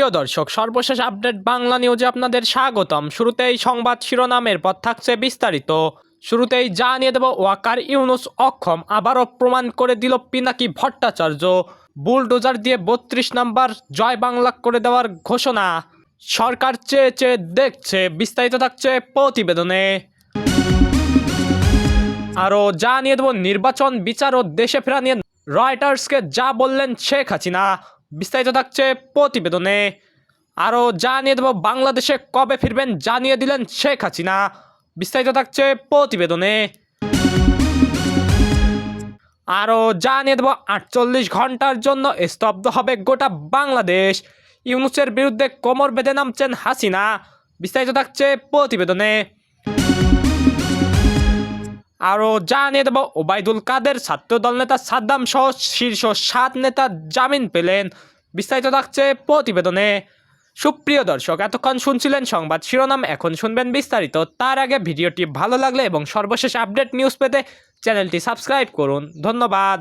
সুপ্রিয় দর্শক, সর্বশেষ আপডেট বাংলা নিউজে আপনাদের স্বাগতম। শুরুতেই সংবাদ শিরোনামের পর থাকছে বিস্তারিত। শুরুতেই জানিয়ে দেব, ওয়াকার ইউনুস অক্ষম আবারও প্রমাণ করে দিল পিনাকি ভট্টাচার্য। বুলডোজার দিয়ে বত্রিশ নাম্বার জয় বাংলা করে দেওয়ার ঘোষণা। সরকার চেয়ে চেয়ে দেখছে, বিস্তারিত থাকছে প্রতিবেদনে। আরও জানিয়ে দেব, নির্বাচন বিচার ও দেশে ফেরা নিয়ে রয়টার্সকে যা বললেন শেখ হাসিনা। বিস্তারিত থাকছে প্রতিবেদনে। আরও জানিয়ে দেব, বাংলাদেশে কবে ফিরবেন জানিয়ে দিলেন শেখ হাসিনা। বিস্তারিত থাকছে প্রতিবেদনে। আরও জানিয়ে দেব, আটচল্লিশ ঘণ্টার জন্য স্তব্ধ হবে গোটা বাংলাদেশ। ইউনুসের বিরুদ্ধে কোমর বেঁধে নামছেন হাসিনা। বিস্তারিত থাকছে প্রতিবেদনে। আরও জানিয়ে দেব, ওবায়দুল কাদের ছাত্রদল নেতা সাদ্দাম সহ শীর্ষ সাত নেতা জামিন পেলেন। বিস্তারিত থাকছে প্রতিবেদনে। সুপ্রিয় দর্শক, এতক্ষণ শুনছিলেন সংবাদ শিরোনাম, এখন শুনবেন বিস্তারিত। তার আগে ভিডিওটি ভালো লাগলে এবং সর্বশেষ আপডেট নিউজ পেতে চ্যানেলটি সাবস্ক্রাইব করুন। ধন্যবাদ।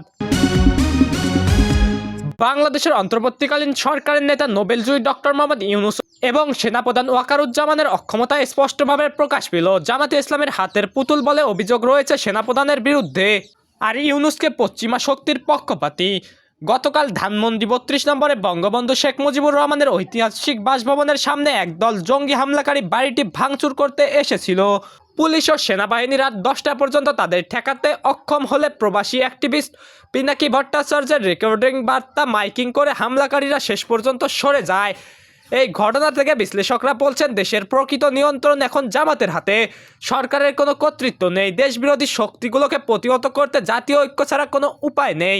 বাংলাদেশের অন্তর্বর্তীকালীন সরকারের নেতা নোবেলজয়ী ডক্টর মোহাম্মদ ইউনুস এবং সেনাপ্রধান ওয়াকারুজ্জামানের অক্ষমতা স্পষ্টভাবে প্রকাশ পেল। জামাতে ইসলামের হাতের পুতুল বলে অভিযোগ রয়েছে সেনাপ্রধানের বিরুদ্ধে। আর ইউনুসকে পশ্চিমা শক্তির পক্ষপাতী। গতকাল ধানমন্ডি বত্রিশ নম্বরে বঙ্গবন্ধু শেখ মুজিবুর রহমানের ঐতিহাসিক বাসভবনের সামনে একদল জঙ্গি হামলাকারী বাড়িটি ভাঙচুর করতে এসেছিল। পুলিশ ও সেনাবাহিনী রাত দশটা পর্যন্ত তাদের ঠেকাতে অক্ষম হলে প্রবাসী অ্যাক্টিভিস্ট পিনাকি ভট্টাচার্যের রেকর্ডিং বার্তা মাইকিং করে হামলাকারীরা শেষ পর্যন্ত সরে যায়। এই ঘটনা থেকে বিশ্লেষকরা বলছেন, দেশের প্রকৃত নিয়ন্ত্রণ এখন জামাতের হাতে। সরকারের কোনো কর্তৃত্ব নেই, দেশবিরোধী শক্তিগুলোকে প্রতিহত করতে জাতীয় ঐক্য ছাড়া কোনো উপায় নেই।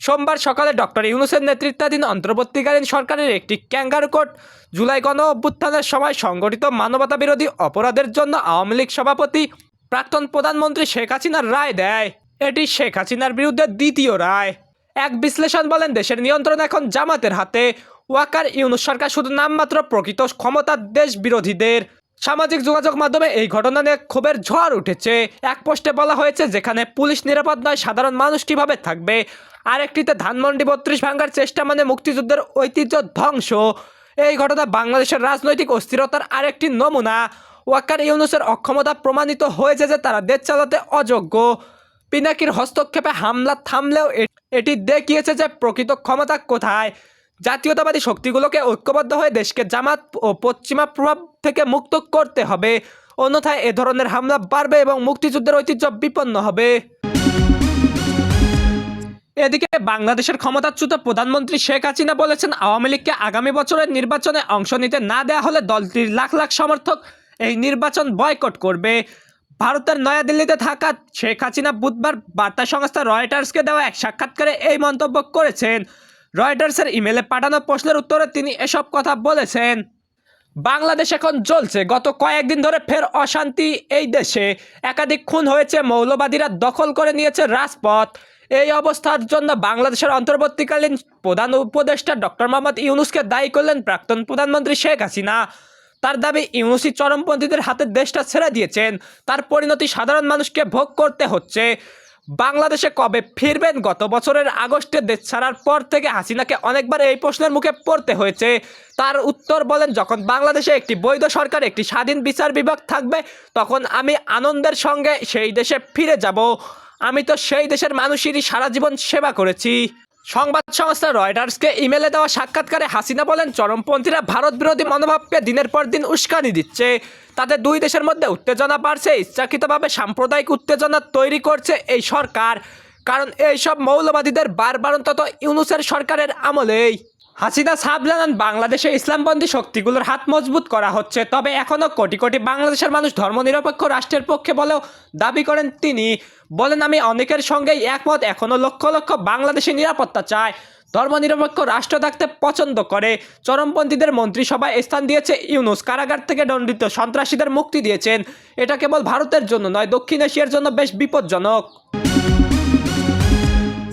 সোমবার সকালে ডক্টর ইউনুসের নেতৃত্বাধীন অন্তর্বর্তীকালীন সরকারের একটি ক্যাঙ্গারু কোর্ট, জুলাই গণ অভ্যুত্থানের সময় সংগঠিত মানবতা বিরোধী অপরাধের জন্য আওয়ামী লীগ সভাপতি প্রাক্তন প্রধানমন্ত্রী শেখ হাসিনার রায় দেয়। এটি শেখ হাসিনার বিরুদ্ধে দ্বিতীয় রায়। এক বিশ্লেষণ বলেন, দেশের নিয়ন্ত্রণ এখন জামাতের হাতে। ওয়াকার ইউনুস সরকার শুধু নামমাত্র প্রকৃত ক্ষমতার দেশ বিরোধীদের সামাজিক যোগাযোগ মাধ্যমে এই ঘটনা নিয়ে ক্ষোভের ঝড় উঠেছে। এক পোস্টে বলা হয়েছে, যেখানে পুলিশ নিরাপদ নয়, সাধারণ মানুষ কীভাবে থাকবে? আরেকটিতে, ধানমন্ডি বত্রিশ ভাঙ্গার চেষ্টা মানে মুক্তিযুদ্ধের ঐতিহ্য ধ্বংস। এই ঘটনা বাংলাদেশের রাজনৈতিক অস্থিরতার আরেকটি নমুনা। ওয়াকার ইউনুসের অক্ষমতা প্রমাণিত হয়েছে যে তারা দেশ চালাতে অযোগ্য। পিনাকির হস্তক্ষেপে হামলা থামলেও এটি দেখিয়েছে যে প্রকৃত ক্ষমতা কোথায়। জাতীয়তাবাদী শক্তিগুলোকে ঐক্যবদ্ধ হয়ে দেশকে জামাত ও পশ্চিমা প্রভাব থেকে মুক্ত করতে হবে। অন্যথায় এ ধরনের হামলা বাড়বে এবং মুক্তিযুদ্ধের ঐতিহ্য বিপন্ন হবে। এদিকে বাংলাদেশের ক্ষমতাচ্যুত প্রধানমন্ত্রী শেখ হাসিনা বলেছেন, আওয়ামী লীগকে আগামী বছরের নির্বাচনে অংশ নিতে না দেওয়া হলে দলটির লাখ লাখ সমর্থক এই নির্বাচন বয়কট করবে। ভারতের নয়াদিল্লিতে থাকা শেখ হাসিনা বুধবার বার্তা সংস্থা রয়টার্সকে দেওয়া এক সাক্ষাৎকারে এই মন্তব্য করেছেন। রয়টার্সের ইমেলে পাঠানো প্রশ্নের উত্তরে তিনি এসব কথা বলেছেন। বাংলাদেশ এখন জ্বলছে। গত কয়েকদিন ধরে ফের অশান্তি এই দেশে। একাধিক খুন হয়েছে, মৌলবাদীরা দখল করে নিয়েছে রাজপথ। এই অবস্থার জন্য বাংলাদেশের অন্তর্বর্তীকালীন প্রধান উপদেষ্টা ডক্টর মোহাম্মদ ইউনুসকে দায়ী করলেন প্রাক্তন প্রধানমন্ত্রী শেখ হাসিনা। তার দাবি ইউনুসি চরমপন্থীদের হাতে দেশটা ছেড়ে দিয়েছেন। তার পরিণতি সাধারণ মানুষকে ভোগ করতে হচ্ছে। বাংলাদেশে কবে ফিরবেন? গত বছরের আগস্টে দেশ ছাড়ার পর থেকে হাসিনাকে অনেকবার এই প্রশ্নের মুখে পড়তে হয়েছে। তার উত্তর বলেন, যখন বাংলাদেশে একটি বৈধ সরকার, একটি স্বাধীন বিচার বিভাগ থাকবে, তখন আমি আনন্দের সঙ্গে সেই দেশে ফিরে যাব। আমি তো সেই দেশের মানুষেরই সারা জীবন সেবা করেছি। সংবাদ সংস্থা রয়টার্সকে ইমেলে দেওয়া সাক্ষাৎকারে হাসিনা বলেন, চরমপন্থীরা ভারত বিরোধী মনোভাবকে দিনের পর দিন উস্কানি দিচ্ছে। তাতে দুই দেশের মধ্যে উত্তেজনা বাড়ছে, ইচ্ছাকৃতভাবে সাম্প্রদায়িক উত্তেজনা তৈরি করছে এই সরকার। কারণ এইসব মৌলবাদীদের বারবার অন্তত ইউনুসের সরকারের আমলেই। হাসিনা সাব জানান বাংলাদেশে ইসলামপন্থী শক্তিগুলোর হাত মজবুত করা হচ্ছে, তবে এখনও কোটি কোটি বাংলাদেশের মানুষ ধর্মনিরপেক্ষ রাষ্ট্রের পক্ষে বলেও দাবি করেন তিনি। বলেন, আমি অনেকের সঙ্গেই একমত এখনও লক্ষ লক্ষ বাংলাদেশে নিরাপত্তা চায়, ধর্মনিরপেক্ষ রাষ্ট্র থাকতে পছন্দ করে। চরমপন্থীদের মন্ত্রিসভায় স্থান দিয়েছে ইউনুস, কারাগার থেকে দণ্ডিত সন্ত্রাসীদের মুক্তি দিয়েছেন। এটা কেবল ভারতের জন্য নয়, দক্ষিণ এশিয়ার জন্য বেশ বিপজ্জনক।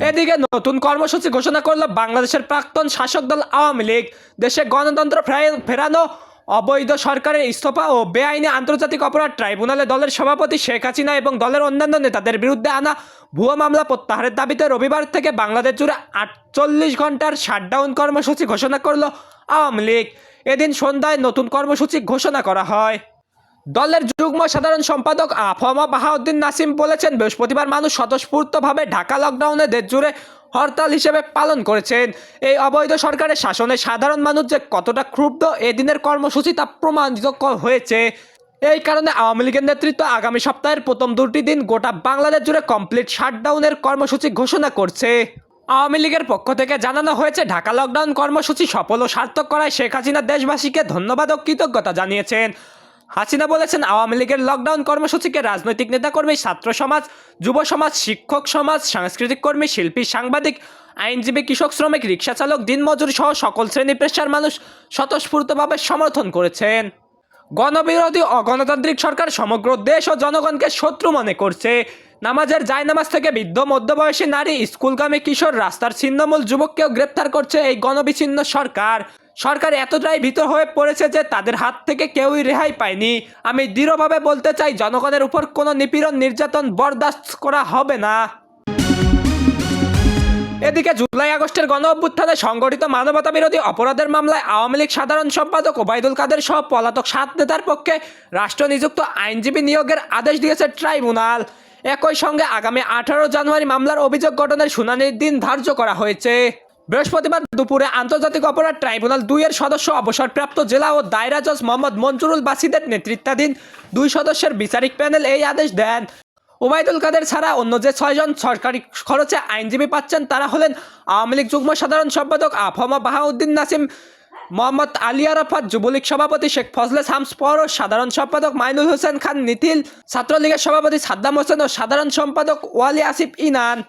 এদিকে নতুন কর্মসূচি ঘোষণা করল বাংলাদেশের প্রাক্তন শাসক দল আওয়ামী লীগ। দেশে গণতন্ত্র ফেরানো অবৈধ সরকারের ইস্তফা ও বেআইনি আন্তর্জাতিক অপরাধ ট্রাইব্যুনালে দলের সভাপতি শেখ হাসিনা এবং দলের অন্যান্য নেতাদের বিরুদ্ধে আনা ভুয়ো মামলা প্রত্যাহারের দাবিতে রবিবার থেকে বাংলাদেশ জুড়ে আটচল্লিশ ঘণ্টার শাটডাউন কর্মসূচি ঘোষণা করল আওয়ামী লীগ। এদিন সন্ধ্যায় নতুন কর্মসূচি ঘোষণা করা হয়। দলের যুগ্ম সাধারণ সম্পাদক আফমা বাহাউদ্দিন নাসিম বলেছেন, বৃহস্পতিবার মানুষ স্বতঃস্ফূর্তভাবে ঢাকা লকডাউনে দেশ জুড়ে হরতাল হিসেবে পালন করেছেন। এই অবৈধ সরকারের শাসনে সাধারণ মানুষ যে কতটা ক্ষুব্ধ এদিনের কর্মসূচি তা প্রমাণিত হয়েছে। এই কারণে আওয়ামী লীগের নেতৃত্ব আগামী সপ্তাহের প্রথম দুটি দিন গোটা বাংলাদেশ জুড়ে কমপ্লিট শাটডাউনের কর্মসূচি ঘোষণা করছে। আওয়ামী লীগের পক্ষ থেকে জানানো হয়েছে, ঢাকা লকডাউন কর্মসূচি সফল ও সার্থক করায় শেখ হাসিনা দেশবাসীকে ধন্যবাদ ও কৃতজ্ঞতা জানিয়েছেন। হাসিনা বলেছেন আওয়ামী লীগের লকডাউন কর্মসূচিকে রাজনৈতিক নেতাকর্মী, ছাত্র সমাজ, যুব সমাজ, শিক্ষক সমাজ, সাংস্কৃতিক কর্মী, শিল্পী, সাংবাদিক, আইনজীবী, কৃষক শ্রমিক, রিক্সা চালক, দিনমজুর সহ সকল শ্রেণি পেশার মানুষ স্বতঃস্ফূর্তভাবে সমর্থন করেছেন। গণবিরোধী ও গণতান্ত্রিক সরকার সমগ্র দেশ ও জনগণকে শত্রু মনে করছে। নামাজের জায়নামাজ থেকে বৃদ্ধ, মধ্যবয়সী নারী, স্কুলগামী কিশোর রাস্তার ছিন্নমূল যুবককেও গ্রেপ্তার করছে এই গণবিচ্ছিন্ন সরকার। সরকার এতটাই ভীত হয়ে পড়েছে যে তাদের হাত থেকে কেউই রেহাই পায়নি। আমি দৃঢ়ভাবে বলতে চাই, জনগণের উপর কোনো নিপীড়ন, নির্যাতন বরদাস্ত করা হবে না। এদিকে জুলাই আগস্টের গণ অভ্যুত্থানে সংগঠিত মানবতা বিরোধী অপরাধের মামলায় আওয়ামী লীগ সাধারণ সম্পাদক ওবায়দুল কাদের সহ পলাতক সাত নেতার পক্ষে রাষ্ট্র নিযুক্ত আইনজীবী নিয়োগের আদেশ দিয়েছে ট্রাইব্যুনাল। একই সঙ্গে আগামী আঠারো জানুয়ারি মামলার অভিযোগ গঠনের শুনানির দিন ধার্য করা হয়েছে। বৃহস্পতিবার দুপুরে আন্তর্জাতিক অপরাধ ট্রাইব্যুনাল দুইয়ের সদস্য অবসরপ্রাপ্ত জেলা ও দায়রা জজ মোহাম্মদ মঞ্জুরুল বাসিদের নেতৃত্বাধীন দুই সদস্যের বিচারিক প্যানেল এই আদেশ দেন। ওবায়দুল কাদের ছাড়া অন্য যে ছয়জন সরকারি খরচে আইনজীবী পাচ্ছেন তারা হলেন আওয়ামী লীগ যুগ্ম সাধারণ সম্পাদক আফমা বাহাউদ্দিন নাসিম, মোহাম্মদ আলী আরাফাত যুবলীগ সভাপতি শেখ ফজলে শামস ও সাধারণ সম্পাদক মাইনুল হোসেন খান নিতিল, ছাত্রলীগের সভাপতি সাদ্দাম হোসেন ও সাধারণ সম্পাদক ওয়ালি আসিফ ইনান।